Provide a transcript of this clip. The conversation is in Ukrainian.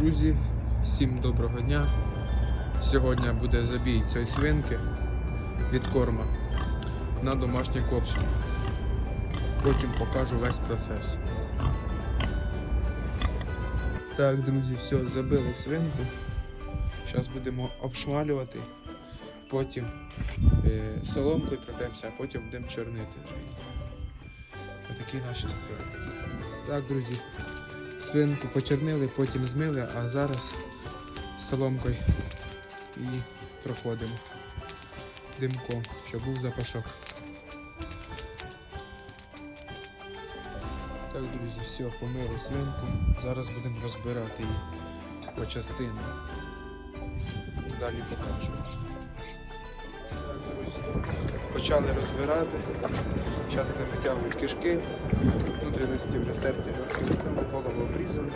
Друзі, всім доброго дня. Сьогодні буде забій цієї свинки від корма на домашній копчик. Потім покажу весь процес. Так, друзі, все, забили свинку. Зараз будемо обшмалювати, потім е, соломкою пройдемося, а потім будемо чорнити. Отакі наші справи. Так, друзі, свинку почернили, потім змили, а зараз соломкою і проходимо димком, щоб був запашок. Так, друзі, все, помили свинку. Зараз будемо розбирати її по частинам. Далі покажу. Почали розбирати. Зараз будемо витягують кишки. Внутрішності вже серце легкі, голову обрізали.